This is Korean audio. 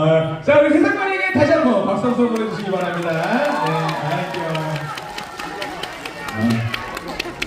어, 자, 우리 세상관에게 다시 한번 박수 한번 보내주시기 바랍니다.